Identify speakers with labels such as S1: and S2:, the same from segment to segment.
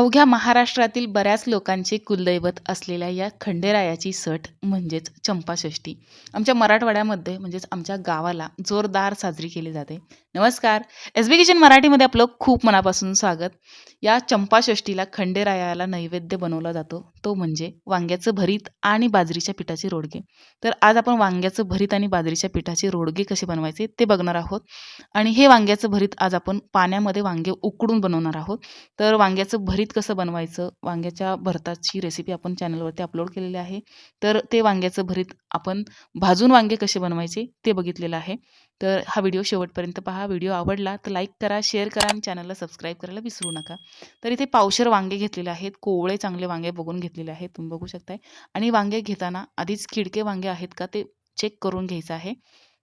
S1: अवघ्या महाराष्ट्रातील बऱ्याच लोकांचे कुलदैवत असलेल्या या खंडेरायाची सट म्हणजेच चंपाषष्ठी. आमच्या मराठवाड्यामध्ये म्हणजेच आमच्या गावाला जोरदार साजरी केली जाते. नमस्कार. एस बी किचन मराठीमध्ये आपलं खूप मनापासून स्वागत. या चंपाषष्ठीला खंडेरायाला नैवेद्य बनवला जातो. तो म्हणजे वांग्याचं भरीत आणि बाजरीच्या पिठाचे रोडगे. तर आज आपण वांग्याचं भरीत आणि बाजरीच्या पिठाचे रोडगे कसे बनवायचे ते बघणार आहोत. आणि हे वांग्याचं भरीत आज आपण पाण्यामध्ये वांगे उकडून बनवणार आहोत. तर वांग्याचं भरीत कसं बनवायचं? वांग्याच्या भरताची रेसिपी आपण चॅनलवरती अपलोड केलेली आहे. तर ते वांग्याचं भरीत आपण भाजून वांगे कसे बनवायचे ते बघितलेलं आहे. तर हा व्हिडिओ शेवटपर्यंत पहा. व्हिडिओ आवडला तर लाईक करा शेअर करा आणि चॅनलला सबस्क्राईब करायला विसरू नका. तर इथे पावशर वांगे घेतलेले आहेत. कोवळे चांगले वांगे बघून घेतलेले आहेत. तुम्ही बघू शकताय. आणि वांगे घेताना आधीच खिडके वांगे आहेत का ते चेक करून घ्यायचं आहे.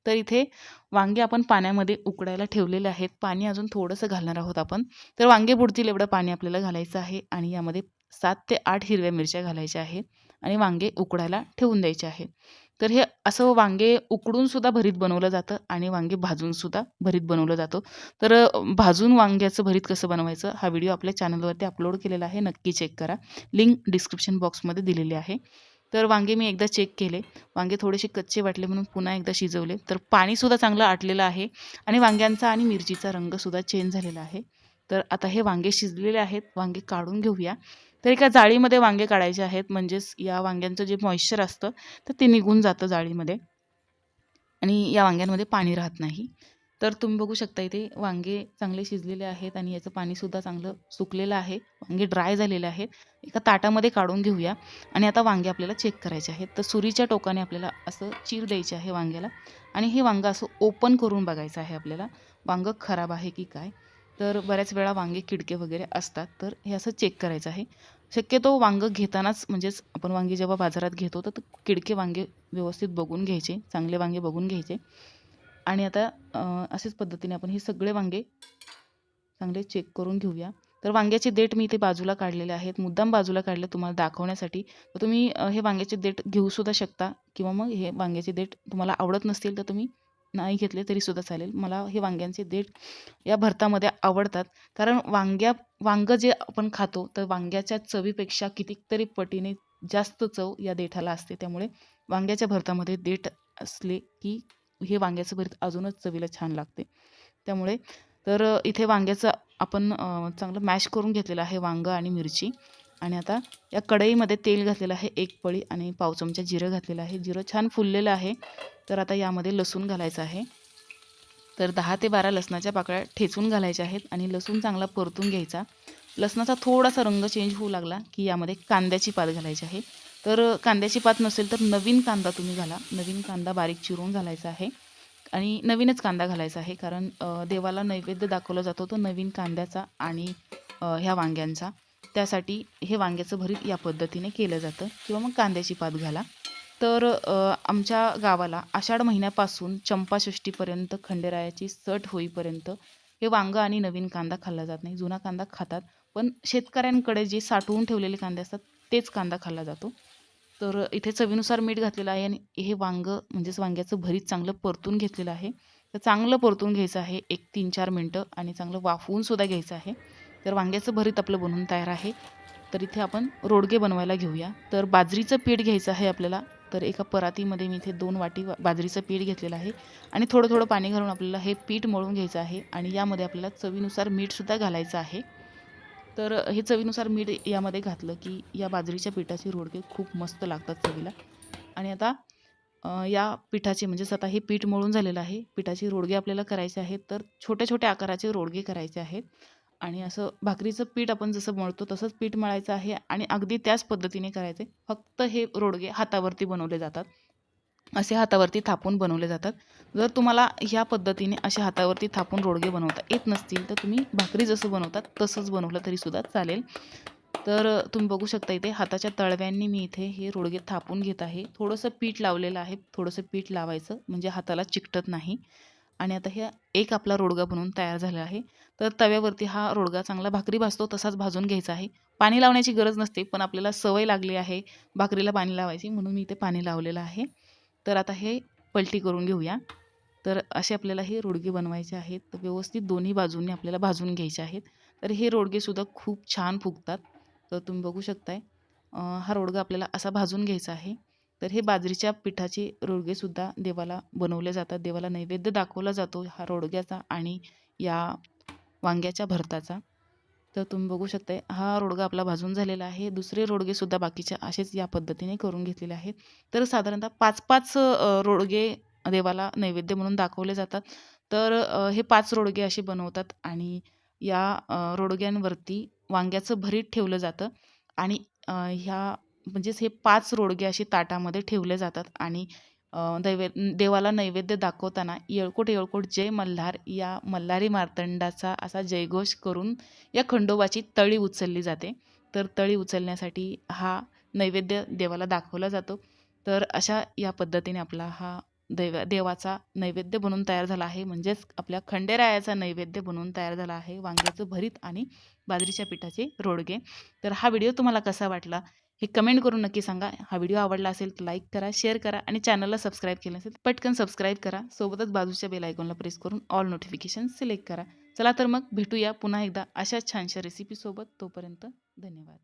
S1: तर इथे वांगे आपण पाण्यामध्ये उकडायला ठेवलेले आहेत. पाणी अजून थोडंसं घालणार आहोत आपण. तर वांगे बुडतील एवढं पाणी आपल्याला घालायचं आहे आणि यामध्ये सात ते आठ हिरव्या मिरच्या घालायच्या आहेत आणि वांगे उकडायला ठेवून द्यायचे आहे. तर हे असं वांगे उकडून सुद्धा भरीत बनवलं जातं आणि वांगे भाजून सुद्धा भरीत बनवलं जातं. तर भाजून वांग्याचं भरीत कसं बनवायचं हा व्हिडिओ आपल्या चॅनलवरती अपलोड केलेला आहे. नक्की चेक करा. लिंक डिस्क्रिप्शन बॉक्समध्ये दिलेली आहे. तर वांगे मी एकदा चेक केले. वांगे थोडेसे कच्चे वाटले म्हणून पुन्हा एकदा शिजवले. तर पाणीसुद्धा चांगलं आटलेलं आहे आणि वांग्यांचा आणि मिरचीचा रंगसुद्धा चेंज झालेला आहे. तर आता हे वांगे शिजलेले आहेत. वांगे काढून घेऊया. तर एका जाळीमध्ये वांगे काढायचे आहेत. म्हणजेच या वांग्यांचं जे मॉइश्चर असतं तर ते निघून जातं जाळीमध्ये. आणि या वांग्यांमध्ये पाणी राहत नाही. तर तुम्ही बघू शकता इथे वांगे चांगले शिजलेले आहेत आणि याचं पाणीसुद्धा चांगलं सुकलेलं आहे. वांगे ड्राय झालेले आहेत. एका ताटामध्ये काढून घेऊया आणि आता वांगे आपल्याला चेक करायचे आहेत. तर सुरीच्या टोकाने आपल्याला असं चीर द्यायचे आहे वांग्याला आणि हे वांगं असं ओपन करून बघायचं आहे आपल्याला. वांगं खराब आहे की काय? तर बऱ्याच वेळा वांगे किडके वगैरे असतात तर हे असं चेक करायचं आहे. शक्यतो वांगं घेतानाच म्हणजेच आपण वांगे जेव्हा बाजारात घेतो तर किडके वांगे व्यवस्थित बघून घ्यायचे चांगले वांगे बघून घ्यायचे. आणि आता असेच पद्धतीने आपण हे सगळे वांगे चांगले चेक करून घेऊया. तर वांग्याचे देठ मी इथे बाजूला काढलेले आहेत. मुद्दाम बाजूला काढले तुम्हाला दाखवण्यासाठी. तर तुम्ही हे वांग्याचे देठ घेऊसुद्धा शकता किंवा मग हे वांग्याचे देठ तुम्हाला आवडत नसतील तर तुम्ही नाही घेतले तरीसुद्धा चालेल. मला हे वांग्यांचे देठ या भरतामध्ये आवडतात. कारण वांग्या वांगं जे आपण खातो तर वांग्याच्या चवीपेक्षा कितीतरी पटीने जास्त चव या देठाला असते. त्यामुळे वांग्याच्या भरतामध्ये देठ असले की हे वांग्याचं भरीत अजूनच चवीला छान लागते. त्यामुळे तर इथे वांग्याचं आपण चांगलं मॅश करून घेतलेलं आहे वांगं आणि मिरची. आणि आता या कढईमध्ये तेल घातलेलं आहे एक पळी आणि पाव चमचा जिरं घातलेलं आहे. जिरं छान फुललेलं आहे. तर आता यामध्ये लसूण घालायचं आहे. तर दहा ते बारा लसणाच्या पाकळ्या ठेचून घालायच्या आहेत आणि लसूण चांगला परतून घ्यायचा. लसणाचा थोडासा रंग चेंज होऊ लागला की यामध्ये कांद्याची पात घालायची आहे. तर कांद्याची पात नसेल तर नवीन कांदा तुम्ही घाला. नवीन कांदा बारीक चिरून घालायचा आहे. आणि नवीनच कांदा घालायचा आहे कारण देवाला नैवेद्य दाखवला जातो तो नवीन कांद्याचा आणि ह्या वांग्यांचा. त्यासाठी हे वांग्याचं भरीत या पद्धतीने केलं जातं. किंवा मग कांद्याची पात घाला. तर आमच्या गावाला आषाढ महिन्यापासून चंपाषष्टीपर्यंत खंडेरायाची सट होईपर्यंत हे वांगं आणि नवीन कांदा खाल्ला जात नाही. जुना कांदा खातात. पण शेतकऱ्यांकडे जे साठवून ठेवलेले कांदे असतात तेच कांदा खाल्ला जातो. तर इथे चवीनुसार मीठ घातलेलं आहे आणि हे वांगं म्हणजेच वांग्याचं भरीत चांगलं परतून घेतलेलं आहे. तर चांगलं परतून घ्यायचं आहे एक तीन चार मिनटं आणि चांगलं वाफवून सुद्धा घ्यायचं आहे. तर वांग्याचं भरीत आपलं बनवून तयार आहे. तर इथे आपण रोडगे बनवायला घेऊया. तर बाजरीचं पीठ घ्यायचं आहे आपल्याला. तर एका परातीमध्ये मी इथे दोन वाटी वा- बाजरीचं पीठ घेतलेलं आहे. आणि थोडं थोडं पाणी घालून आपल्याला हे पीठ मळून घ्यायचं आहे. आणि यामध्ये आपल्याला चवीनुसार मीठसुद्धा घालायचं आहे. तर हे चवीनुसार मीठ यामध्ये घातलं की या बाजरीच्या पिठाचे रोडगे खूप मस्त लागतात चवीला. आणि आता या पिठाचे म्हणजेच आता हे पीठ मळून झालेलं आहे. पिठाचे रोडगे आपल्याला करायचे आहेत तर छोट्या छोट्या आकाराचे रोडगे करायचे आहेत. आणि असं भाकरीचं पीठ आपण जसं मळतो तसंच पीठ मळायचं आहे आणि अगदी त्याच पद्धतीने करायचे. फक्त हे रोडगे हातावरती बनवले जातात. असे हातावरती थापून बनवले जातात. जर तुम्हाला ह्या पद्धतीने असे हातावरती थापून रोडगे बनवता येत नसतील तर तुम्ही भाकरी जसं बनवतात तसंच बनवलं तरीसुद्धा चालेल. तर तुम्ही बघू शकता इथे हाताच्या तळव्यांनी मी इथे हे रोडगे थापून घेत आहे. थोडंसं पीठ लावलेलं आहे. थोडंसं पीठ लावायचं म्हणजे हाताला चिकटत नाही. आणि आता हे एक आपला रोडगा बनवून तयार झाला आहे. तर तव्यावरती हा रोडगा चांगला भाकरी भाजतो तसाच भाजून घ्यायचा आहे. पाणी लावण्याची गरज नसते पण आपल्याला सवय लागली आहे भाकरीला पाणी लावायची म्हणून मी इथे पाणी लावलेलं आहे. तर आता हे पलटी करून घेऊया. तर असे आपल्याला हे रोडगे बनवायचे आहेत. तर व्यवस्थित दोन्ही बाजूंनी आपल्याला भाजून घ्यायचे आहेत. तर हे रोडगेसुद्धा खूप छान फुगतात. तर तुम्ही बघू शकताय हा रोडगा आपल्याला असा भाजून घ्यायचा आहे. तर हे बाजरीच्या पिठाचे रोडगेसुद्धा देवाला बनवले जातात. देवाला नैवेद्य दाखवला जातो हा रोडग्याचा आणि या वांग्याच्या भरताचा. तर तुम्ही बघू शकताय हा रोडगा आपला भाजून झालेला आहे. दुसरे रोडगेसुद्धा बाकीचे असेच या पद्धतीने करून घेतलेले आहेत. तर साधारणतः पाच पाच रोडगे देवाला नैवेद्य म्हणून दाखवले जातात. तर हे पाच रोडगे असे बनवतात आणि या रोडग्यांवरती वांग्याचं भरीत ठेवलं जातं आणि ह्या म्हणजेच हे पाच रोडगे असे ताटामध्ये ठेवले जातात आणि दैवे देवाला नैवेद्य दाखवताना येळकोट येळकोट जय मल्हार या मल्हारी मार्तंडाचा असा जयघोष करून या खंडोबाची तळी उचलली जाते. तर तळी उचलण्यासाठी हा नैवेद्य देवाला दाखवला जातो. तर अशा या पद्धतीने आपला हा दैव देवाचा नैवेद्य बनून तयार झाला आहे. म्हणजेच आपल्या खंडेरायाचा नैवेद्य बनून तयार झाला आहे. वांग्याचं भरीत आणि बाजरीच्या पिठाचे रोडगे. तर हा व्हिडिओ तुम्हाला कसा वाटला? हे कमेंट करून नक्की सांगा. हा व्हिडिओ आवडला असेल तर लाईक करा शेअर करा आणि चॅनलला सबस्क्राईब केलं नसेल तर पटकन सबस्क्राईब करा. सोबतच बाजूच्या बेल आयकॉनला प्रेस करून ऑल नोटिफिकेशन सिलेक्ट करा. चला तर मग भेटूया पुन्हा एकदा अशाच छानशा रेसिपीसोबत तोपर्यंत धन्यवाद.